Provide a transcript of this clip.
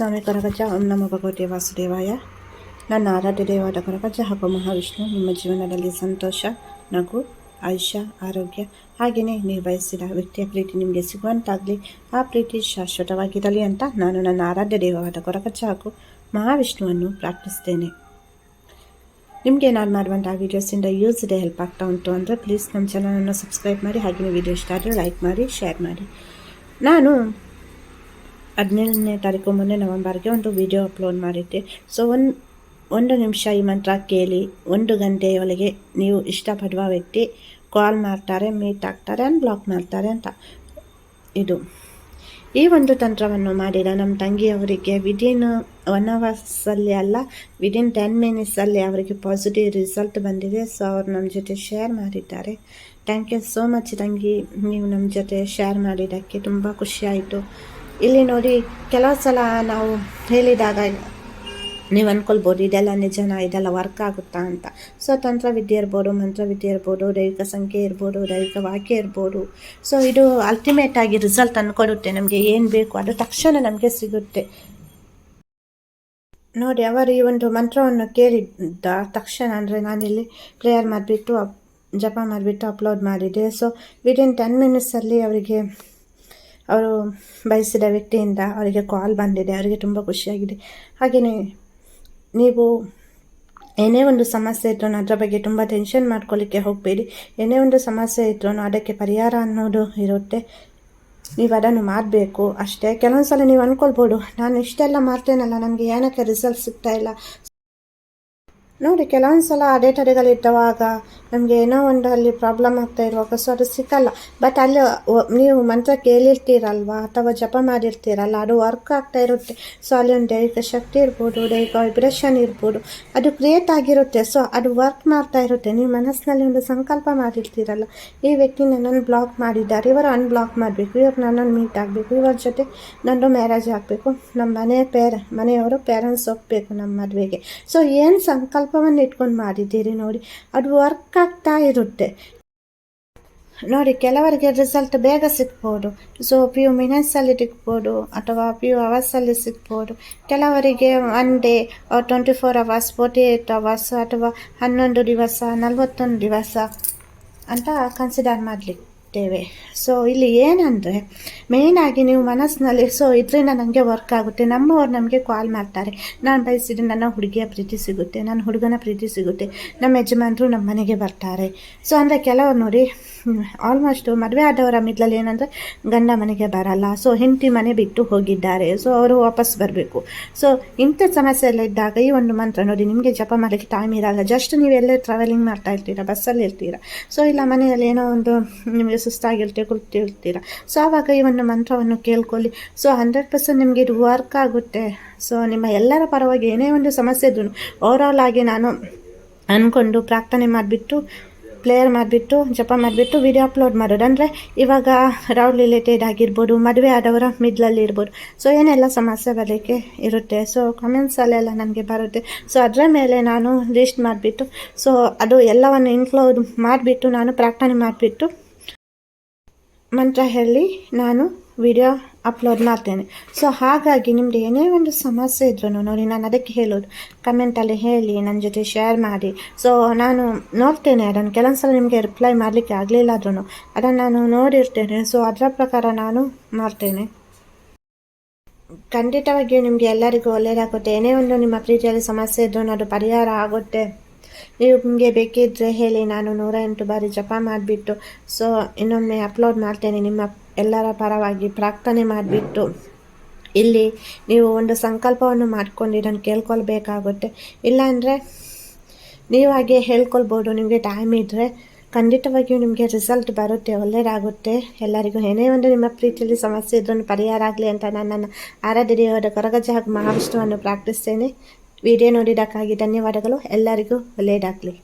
ಸ್ವಾಮಿ ಕನಕಜ ಓಂ ನಮ ಭಗವತಿ ವಾಸುದೇವಾಯ. ನನ್ನ ಆರಾಧ್ಯ ದೇವಾದ ಕನಕಜ ಹಾಗೂ ಮಹಾವಿಷ್ಣು, ನಿಮ್ಮ ಜೀವನದಲ್ಲಿ ಸಂತೋಷ, ನಗು, ಆಯುಷ್ಯ, ಆರೋಗ್ಯ ಹಾಗೆಯೇ ನೀವು ಬಯಸಿದ ವ್ಯಕ್ತಿಯ ಪ್ರೀತಿ ನಿಮಗೆ ಸಿಗುವಂತಾಗಲಿ, ಆ ಪ್ರೀತಿ ಶಾಶ್ವತವಾಗಿರಲಿ ಅಂತ ನಾನು ನನ್ನ ಆರಾಧ್ಯ ದೇವವಾದ ಕೊರಕಜ ಹಾಗೂ ಮಹಾವಿಷ್ಣುವನ್ನು ಪ್ರಾರ್ಥಿಸ್ತೇನೆ. ನಿಮಗೆ ನಾನು ಮಾಡುವಂಥ ವೀಡಿಯೋಸಿಂದ ಯೂಸ್ ಇದೆ ಹೆಲ್ಪ್ ಆಗ್ತಾ ಉಂಟು ಅಂದರೆ ಪ್ಲೀಸ್ ನಮ್ಮ ಚಾನಲನ್ನು ಸಬ್ಸ್ಕ್ರೈಬ್ ಮಾಡಿ ಹಾಗೆಯೇ ವೀಡಿಯೋ ಇಷ್ಟ ಆದರೆ ಲೈಕ್ ಮಾಡಿ ಶೇರ್ ಮಾಡಿ. ನಾನು ಹದಿನೇಳನೇ ತಾರೀಕು ಮೊನ್ನೆ ನವಂಬರ್ಗೆ ಒಂದು ವಿಡಿಯೋ ಅಪ್ಲೋಡ್ ಮಾಡಿದ್ದೆ. ಸೊ ಒಂದು ಒಂದು ನಿಮಿಷ ಈ ಮಂತ್ರ ಕೇಳಿ, ಒಂದು ಗಂಟೆಯೊಳಗೆ ನೀವು ಇಷ್ಟಪಡುವ ವ್ಯಕ್ತಿ ಕಾಲ್ ಮಾಡ್ತಾರೆ ಮೀಟ್ ಆಗ್ತಾರೆ ಆ್ಯಂಡ್ ಬ್ಲಾಕ್ ಮಾಡ್ತಾರೆ ಅಂತ. ಇದು. ಈ ಒಂದು ತಂತ್ರವನ್ನು ಮಾಡಿದ ನಮ್ಮ ತಂಗಿಯವರಿಗೆ ವಿದಿನ್ ಒನ್ ಅವರ್ಸಲ್ಲಿ ಅಲ್ಲ ವಿದಿನ್ ಟೆನ್ ಮಿನಿಟ್ಸಲ್ಲಿ ಅವರಿಗೆ ಪಾಸಿಟಿವ್ ರಿಸಲ್ಟ್ ಬಂದಿದೆ. ಸೊ ಅವರು ನಮ್ಮ ಜೊತೆ ಶೇರ್ ಮಾಡಿದ್ದಾರೆ. ಥ್ಯಾಂಕ್ ಯು ಸೋ ಮಚ್ ತಂಗಿ. ನೀವು ನಮ್ಮ ಜೊತೆ ಶೇರ್ ಮಾಡಿದ್ದಕ್ಕೆ ತುಂಬ ಖುಷಿಯಾಯಿತು ಇಲ್ಲಿ ನೋಡಿ, ಕೆಲವು ಸಲ ನಾವು ಹೇಳಿದಾಗ ನೀವು ಅಂದ್ಕೊಳ್ಬೋದು ಇದೆಲ್ಲ ನಿಜನ ಇದೆಲ್ಲ ವರ್ಕ್ ಆಗುತ್ತಾ ಅಂತ. ಸೊ, ತಂತ್ರವಿದ್ಯೆ ಇರ್ಬೋದು, ಮಂತ್ರವಿದ್ಯೆ ಇರ್ಬೋದು, ದೈವಿಕ ಸಂಖ್ಯೆ ಇರ್ಬೋದು, ದೈವಿಕ ವಾಕ್ಯ ಇರ್ಬೋದು. ಸೊ, ಇದು ಅಲ್ಟಿಮೇಟ್ ಆಗಿ ರಿಸಲ್ಟ್ ಅಂದ್ಕೊಡುತ್ತೆ ನಮಗೆ ಏನು ಬೇಕು ಅದು ತಕ್ಷಣ ನಮಗೆ ಸಿಗುತ್ತೆ. ನೋಡಿ, ಅವರು ಈ ಒಂದು ಮಂತ್ರವನ್ನು ಕೇಳಿದ್ದ ತಕ್ಷಣ ಅಂದರೆ ನಾನಿಲ್ಲಿ ಪ್ರೇಯರ್ ಮಾಡಿಬಿಟ್ಟು ಜಪ ಮಾಡಿಬಿಟ್ಟು ಅಪ್ಲೋಡ್ ಮಾಡಿದೆ. ಸೊ ವಿದಿನ್ ಟೆನ್ ಮಿನಿಟ್ಸಲ್ಲಿ ಅವರಿಗೆ ಅವರು ಬಯಸಿದ ವ್ಯಕ್ತಿಯಿಂದ ಅವರಿಗೆ ಕಾಲ್ ಬಂದಿದೆ. ಅವರಿಗೆ ತುಂಬ ಖುಷಿಯಾಗಿದೆ. ಹಾಗೆಯೇ ನೀವು ಏನೇ ಒಂದು ಸಮಸ್ಯೆ ಇದ್ರೂ ಅದರ ಬಗ್ಗೆ ತುಂಬ ಟೆನ್ಷನ್ ಮಾಡ್ಕೊಳ್ಳಿಕ್ಕೆ ಹೋಗಬೇಡಿ. ಏನೇ ಒಂದು ಸಮಸ್ಯೆ ಇದ್ರೂ ಅದಕ್ಕೆ ಪರಿಹಾರ ಅನ್ನೋದು ಇರುತ್ತೆ. ನೀವು ಅದನ್ನು ಮಾಡಬೇಕು. ಅಷ್ಟೇ. ಕೆಲವೊಂದು ಸಲ ನೀವು ಅಂದ್ಕೊಳ್ಬೋದು ನಾನು ಇಷ್ಟೆಲ್ಲ ಮಾಡ್ತೇನಲ್ಲ, ನನಗೆ ಏನಕ್ಕೆ ರಿಸಲ್ಟ್ ಸಿಗ್ತಾ ಇಲ್ಲ. ನೋಡಿ, ಕೆಲವೊಂದು ಸಲ ಅಡೆತಡೆಗಳಿದ್ದವಾಗ ನಮಗೆ ಏನೋ ಒಂದು ಅಲ್ಲಿ ಪ್ರಾಬ್ಲಮ್ ಆಗ್ತಾ ಇರುವಾಗ ಸೊ ಅದು ಸಿಕ್ಕಲ್ಲ. ಬಟ್ ಅಲ್ಲಿ ನೀವು ಮಂತ್ರ ಕೇಳಿರ್ತೀರಲ್ವ? ಅಥವಾ ಜಪ ಮಾಡಿರ್ತೀರಲ್ಲ? ಅದು ವರ್ಕ್ ಆಗ್ತಾ ಇರುತ್ತೆ. ಸೊ ಅಲ್ಲಿ ಒಂದು ದೈಹಿಕ ಶಕ್ತಿ ಇರ್ಬೋದು, ದೈಹಿಕ ವೈಬ್ರೇಷನ್ ಇರ್ಬೋದು. ಅದು ಕ್ರಿಯೇಟ್ ಆಗಿರುತ್ತೆ. ಸೊ ಅದು ವರ್ಕ್ ಮಾಡ್ತಾ ಇರುತ್ತೆ. ನೀವು ಮನಸ್ಸಿನಲ್ಲಿ ಒಂದು ಸಂಕಲ್ಪ ಮಾಡಿರ್ತೀರಲ್ಲ. ಈ ವ್ಯಕ್ತಿ ನನ್ನನ್ನು ಬ್ಲಾಕ್ ಮಾಡಿದ್ದಾರೆ. ಇವರು ಅನ್ಬ್ಲಾಕ್ ಮಾಡಬೇಕು. ಇವರು ನನ್ನನ್ನು ಮೀಟ್ ಆಗಬೇಕು. ಇವರ ಜೊತೆ ನನ್ನದು ಮ್ಯಾರೇಜ್ ಆಗಬೇಕು. ನಮ್ಮ ಮನೆ ಪೇರ, ಮನೆಯವರು ಪೇರೆಂಟ್ಸ್ ಒಪ್ಪಬೇಕು ನಮ್ಮ ಮದುವೆಗೆ. ಸೊ ಏನು ಸಂಕಲ್ಪ ಸಂಕಲ್ಪವನ್ನು ಇಟ್ಕೊಂಡು ಮಾಡಿದ್ದೀರಿ ನೋಡಿ. ಅದು ವರ್ಕ್ ಆಗ್ತಾ ಇರುತ್ತೆ. ನೋಡಿ, ಕೆಲವರಿಗೆ ರಿಸಲ್ಟ್ ಬೇಗ ಸಿಗ್ಬೋದು. ಸೊ ಫ್ಯೂ ಮಿನಿಟ್ಸಲ್ಲಿ ಸಿಗ್ಬೋದು ಅಥವಾ ಫ್ಯೂ ಅವರ್ಸಲ್ಲಿ ಸಿಗ್ಬೋದು. ಕೆಲವರಿಗೆ one day twenty four hours forty eight hours ಅಥವಾ ಹನ್ನೊಂದು ದಿವಸ, ನಲವತ್ತೊಂದು ದಿವಸ ಅಂತ ಕನ್ಸಿಡರ್ ಮಾಡಲಿಕ್ಕೆ ಇರ್ತೇವೆ ಸೊ ಇಲ್ಲಿ ಏನಂದರೆ ಮೇಯ್ನಾಗಿ ನೀವು ಮನಸ್ಸಿನಲ್ಲಿ ಸೊ ಇದರಿಂದ ನನಗೆ ವರ್ಕ್ ಆಗುತ್ತೆ. ನಮ್ಮವ್ರು ನಮಗೆ ಕಾಲ್ ಮಾಡ್ತಾರೆ. ನಾನು ಬಯಸಿದ್ರೆ ನನ್ನ ಹುಡುಗಿಯ ಪ್ರೀತಿ ಸಿಗುತ್ತೆ ನನ್ನ ಹುಡುಗನ ಪ್ರೀತಿ ಸಿಗುತ್ತೆ. ನಮ್ಮ ಯಜಮಾನರು ನಮ್ಮ ಮನೆಗೆ ಬರ್ತಾರೆ. ಸೊ ಅಂದರೆ ಕೆಲವರು ನೋಡಿ ಆಲ್ಮೋಸ್ಟು ಮದುವೆ ಆದವರ ಮಿಡ್ಲಲ್ಲಿ ಏನಂದರೆ ಗಂಡ ಮನೆಗೆ ಬರಲ್ಲ. ಸೊ ಹೆಂಡತಿ ಮನೆ ಬಿಟ್ಟು ಹೋಗಿದ್ದಾರೆ. ಸೊ ಅವರು ವಾಪಸ್ ಬರಬೇಕು. ಸೊ ಇಂಥ ಸಮಸ್ಯೆ ಎಲ್ಲ ಇದ್ದಾಗ ಈ ಒಂದು ಮಂತ್ರ ನೋಡಿ, ನಿಮಗೆ ಜಪ ಮಾಡಲಿಕ್ಕೆ ಟೈಮ್ ಇರಲ್ಲ. ಜಸ್ಟ್ ನೀವೆಲ್ಲೇ ಟ್ರಾವೆಲಿಂಗ್ ಮಾಡ್ತಾ ಇರ್ತೀರಾ ಬಸ್ಸಲ್ಲಿ ಇರ್ತೀರಾ. ಸೊ ಇಲ್ಲ ಮನೆಯಲ್ಲಿ ಏನೋ ಒಂದು ನಿಮಗೆ ಸುಸ್ತಾಗಿರ್ತೀರ, ಕುಳಿತಿರ್ತೀರ. ಸೊ ಆವಾಗ ಈ ಒಂದು ಮಂತ್ರವನ್ನು ಕೇಳ್ಕೊಳ್ಳಿ. ಸೊ ಹಂಡ್ರೆಡ್ ಪರ್ಸೆಂಟ್ ನಿಮಗೆ ಇದು ವರ್ಕ್ ಆಗುತ್ತೆ. ಸೊ ನಿಮ್ಮ ಎಲ್ಲರ ಪರವಾಗಿ ಏನೇ ಒಂದು ಸಮಸ್ಯೆ ಇದ್ರು ಆಲ್ ಆಗಿ ನಾನು ಅಂದ್ಕೊಂಡು ಪ್ರಾರ್ಥನೆ ಮಾಡಿಬಿಟ್ಟು ಪ್ಲೇಯರ್ ಮಾಡಿಬಿಟ್ಟು, ಜಪ ಮಾಡಿಬಿಟ್ಟು ವಿಡಿಯೋ ಅಪ್ಲೋಡ್ ಮಾಡೋದು. ಅಂದರೆ ಇವಾಗ ರೌಡ್ ರಿಲೇಟೆಡ್ ಆಗಿರ್ಬೋದು, ಮದುವೆ ಆದವರ ಮಿಡ್ಲಲ್ಲಿ ಇರ್ಬೋದು. ಸೊ ಏನೆಲ್ಲ ಸಮಸ್ಯೆ ಬರಲಿಕ್ಕೆ ಇರುತ್ತೆ? ಸೊ ಕಮೆಂಟ್ಸಲ್ಲೆಲ್ಲ ನನಗೆ ಬರುತ್ತೆ. ಸೊ ಅದರ ಮೇಲೆ ನಾನು ಲಿಸ್ಟ್ ಮಾಡಿಬಿಟ್ಟು ಸೊ ಅದು ಎಲ್ಲವನ್ನು ಇನ್ಕ್ಲೂಡ್ ಮಾಡಿಬಿಟ್ಟು ನಾನು ಪ್ರಾರ್ಥನೆ ಮಾಡಿಬಿಟ್ಟು, ಮಂತ್ರ ಹೇಳಿ ನಾನು ವಿಡಿಯೋ ಅಪ್ಲೋಡ್ ಮಾಡ್ತೇನೆ. ಸೊ ಹಾಗಾಗಿ ನಿಮಗೆ ಏನೇ ಒಂದು ಸಮಸ್ಯೆ ಇದ್ರೂ ನೋಡಿ ನಾನು ಅದಕ್ಕೆ ಹೇಳೋದು. ಕಮೆಂಟಲ್ಲಿ ಹೇಳಿ ನನ್ನ ಜೊತೆ ಶೇರ್ ಮಾಡಿ. ಸೊ ನಾನು ನೋಡ್ತೇನೆ, ಅದನ್ನು ಕೆಲವೊಂದು ಸಲ ನಿಮಗೆ ರಿಪ್ಲೈ ಮಾಡಲಿಕ್ಕೆ ಆಗಲಿಲ್ಲ ಆದ್ರೂ ಅದನ್ನು ನಾನು ನೋಡಿರ್ತೇನೆ. ಸೊ ಅದರ ಪ್ರಕಾರ ನಾನು ಮಾಡ್ತೇನೆ. ಖಂಡಿತವಾಗಿಯೂ ನಿಮಗೆ ಎಲ್ಲರಿಗೂ ಒಳ್ಳೆಯದಾಗುತ್ತೆ ಏನೇ ಒಂದು ನಿಮ್ಮ ಪ್ರೀತಿಯಲ್ಲಿ ಸಮಸ್ಯೆ ಇದ್ರೂ ಅದು ಪರಿಹಾರ ಆಗುತ್ತೆ. ನೀವು ನಿಮಗೆ ಬೇಕಿದ್ದರೆ ಹೇಳಿ, ನಾನು ನೂರ ಎಂಟು ಬಾರಿ ಜಪ ಮಾಡಿಬಿಟ್ಟು ಸೊ ಇನ್ನೊಮ್ಮೆ ಅಪ್ಲೋಡ್ ಮಾಡ್ತೇನೆ ನಿಮ್ಮ ಎಲ್ಲರ ಪರವಾಗಿ ಪ್ರಾರ್ಥನೆ ಮಾಡಿಬಿಟ್ಟು ಇಲ್ಲಿ ನೀವು ಒಂದು ಸಂಕಲ್ಪವನ್ನು ಮಾಡ್ಕೊಂಡು ಇದನ್ನು ಕೇಳ್ಕೊಳ್ಬೇಕಾಗುತ್ತೆ. ಇಲ್ಲಾಂದರೆ ನೀವಾಗೆ ಹೇಳ್ಕೊಳ್ಬೋದು, ನಿಮಗೆ ಟೈಮ್ ಇದ್ದರೆ ಖಂಡಿತವಾಗಿಯೂ ನಿಮಗೆ ರಿಸಲ್ಟ್ ಬರುತ್ತೆ ಒಳ್ಳೆಯದಾಗುತ್ತೆ ಎಲ್ಲರಿಗೂ ಏನೇ ಒಂದು ನಿಮ್ಮ ಪ್ರೀತಿಯಲ್ಲಿ ಸಮಸ್ಯೆ ಇದ್ರೂ ಪರಿಹಾರ ಆಗಲಿ ಅಂತ ನನ್ನ ಆರಾಧ್ಯ ಕೊರಗಜ ಹಾಗೂ ಮಹಾವಿಷ್ಣುವನ್ನು ಪ್ರಾರ್ಥಿಸ್ತೇನೆ. ವಿಡಿಯೋ ನೋಡಿದಕ್ಕಾಗಿ ಧನ್ಯವಾದಗಳು. ಎಲ್ಲರಿಗೂ ಒಳ್ಳೆಯದಾಗಲಿ